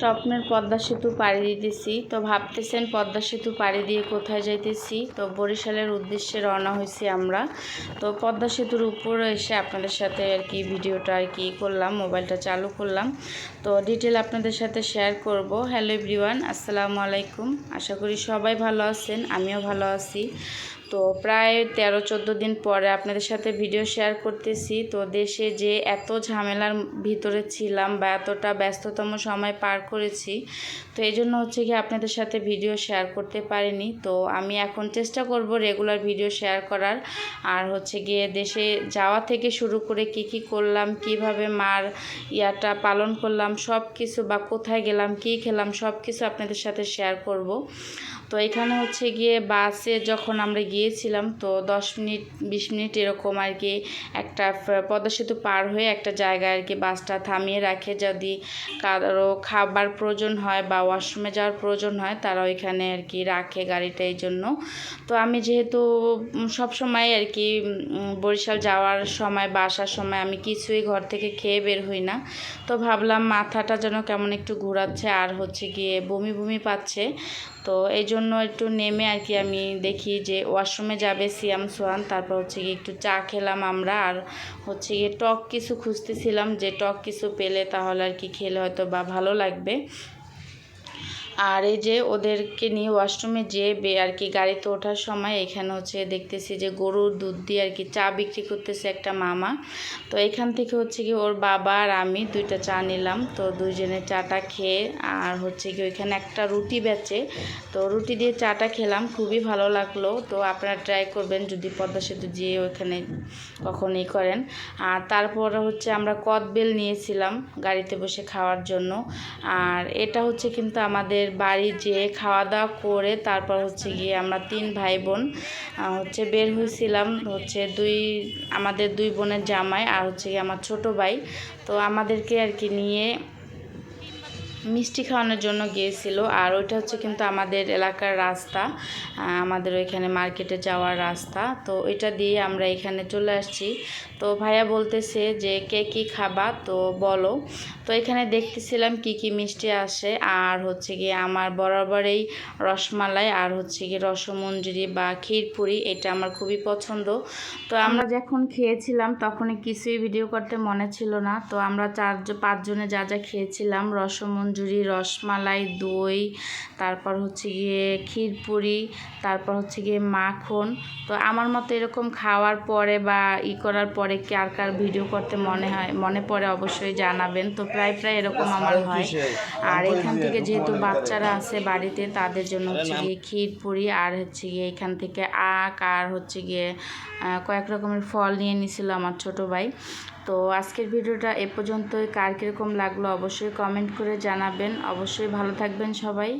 স্বপ্নের পদ্মা সেতু পাড়ি দিতেছি। তো ভাবতেছেন পদ্মা সেতু পাড়ি দিয়ে কোথায় যাইতেছি? তো বরিশালের উদ্দেশ্যে রওনা হয়েছি আমরা। তো পদ্মা সেতুর উপরে এসে আপনাদের সাথে আর কি ভিডিওটা আর কি করলাম, মোবাইলটা চালু করলাম। তো ডিটেল আপনাদের সাথে শেয়ার করব। হ্যালো এভরিওয়ান, আসসালামু আলাইকুম। আশা করি সবাই ভালো আছেন, আমিও ভালো আছি। তো প্রায় তেরো চোদ্দ দিন পরে আপনাদের সাথে ভিডিও শেয়ার করতেছি। তো দেশে যে এত ঝামেলার ভিতরে ছিলাম বা এতটা ব্যস্ততম সময় পার করেছি। তো এই জন্য হচ্ছে কি আপনাদের সাথে ভিডিও শেয়ার করতে পারিনি। তো আমি এখন চেষ্টা করব রেগুলার ভিডিও শেয়ার করার। আর হচ্ছে গিয়ে দেশে যাওয়া থেকে শুরু করে কি কি করলাম, কীভাবে মার ইয়াটা পালন করলাম সব কিছু বা কোথায় গেলাম, কি খেলাম সব কিছু আপনাদের সাথে শেয়ার করব। তো এখানে হচ্ছে গিয়ে বাসে যখন আমরা গিয়েছিলাম, তো দশ মিনিট, বিশ মিনিট এরকম আর কি একটা পদ্মা সেতু পার হয়ে একটা জায়গায় আর কি বাসটা থামিয়ে রাখে। যদি কারও খাবার প্রয়োজন হয় বা ওয়াশরুমে যাওয়ার প্রয়োজন হয়, তারা ওইখানে আর কি রাখে গাড়িটা এই জন্য। তো আমি যেহেতু সবসময় আর কি বরিশাল যাওয়ার সময় বা আসার সময় আমি কিছুই ঘর থেকে খেয়ে বের হই না। তো ভাবলাম মাথাটা যেন কেমন একটু ঘোরাচ্ছে, আর হচ্ছে গিয়ে বমি বমি পাচ্ছে। তো এই জন্য একটু নেমে আর কি আমি দেখি যে ওয়াশরুমে যাবে সিয়াম সোয়ান তারপর হচ্ছে গিয়ে একটু চা খেলাম আমরা, আর হচ্ছে গিয়ে টক কিছু খুঁজতেছিলাম, যে টক কিছু পেলে তাহলে আর কি খেলে হয়তো বা ভালো লাগবে। আর এই যে ওদেরকে নিয়ে ওয়াশরুমে যেয়ে আর কি গাড়িতে ওঠার সময় এখানে হচ্ছে দেখতেছি যে গরুর দুধ দিয়ে আর কি চা বিক্রি করতেছে একটা মামা। তো এখান থেকে হচ্ছে কি ওর বাবা আর আমি দুইটা চা নিলাম। তো দুইজনে চাটা খেয়ে আর হচ্ছে কি ওইখানে একটা রুটি বেচে, তো রুটি দিয়ে চাটা খেলাম, খুবই ভালো লাগল। তো আপনারা ট্রাই করবেন যদি পদ্মা সেতু যেয়ে ওইখানে কখনই করেন। আর তারপরে হচ্ছে আমরা কদবেল নিয়েছিলাম গাড়িতে বসে খাওয়ার জন্য। আর এটা হচ্ছে কিন্তু আমাদের বাড়ি যেয়ে খাওয়া দাওয়া করে তারপর হচ্ছে গিয়ে আমরা তিন ভাই বোন হচ্ছে বের হয়েছিলাম হচ্ছে দুই, আমাদের দুই বোনের জামাই আর হচ্ছে গিয়ে আমার ছোট ভাই। তো আমাদেরকে আর কি নিয়ে মিষ্টি খাওয়ানোর জন্য গিয়েছিল। আর ওইটা হচ্ছে কিন্তু আমাদের এলাকার রাস্তা। আমাদের ওইখানে মার্কেটে যাওয়ার রাস্তা। তো ওইটা দিয়ে আমরা এখানে চলে আসছি। তো ভাইয়া বলতেছে যে, কে কী খাবা? তো বলো। তো এখানে দেখতেছিলাম কি কি মিষ্টি আসে। আর হচ্ছে গিয়ে আমার বরাবরই রসমালাই আর হচ্ছে গিয়ে রসমঞ্জুরি বা ক্ষীরপুরি, এটা আমার খুবই পছন্দ। তো আমরা যখন খেয়েছিলাম তখন কিছুই ভিডিও করতে মনে ছিল না। তো আমরা চার পাঁচজনে যা যা খেয়েছিলাম, রসমঞ্জুরি রসমালাই দই তারপর হচ্ছে গিয়ে ক্ষীরপুরি তারপর হচ্ছে গিয়ে মাখন। তো আমার মতো এরকম খাওয়ার পরে বা ই করার pore কার কার ভিডিও করতে মনে হয় মনে পড়ে অবশ্যই জানাবেন। তো প্রায় প্রায় এরকম আমার হয়। আর এখান থেকে যেহেতু বাচ্চারা আছে বাড়িতে তাদের জন্য হচ্ছে গিয়ে ক্ষীরপুরি আর হচ্ছে গিয়ে এখান থেকে আখ আর হচ্ছে গিয়ে কয়েক রকমের ফল নিয়ে নিছিল আমার ছোট ভাই। তো আজকের ভিডিওটা এ পর্যন্তই। কার কীরকম লাগল অবশ্যই কমেন্ট করে জানাবেন। অবশ্যই ভালো থাকবেন সবাই।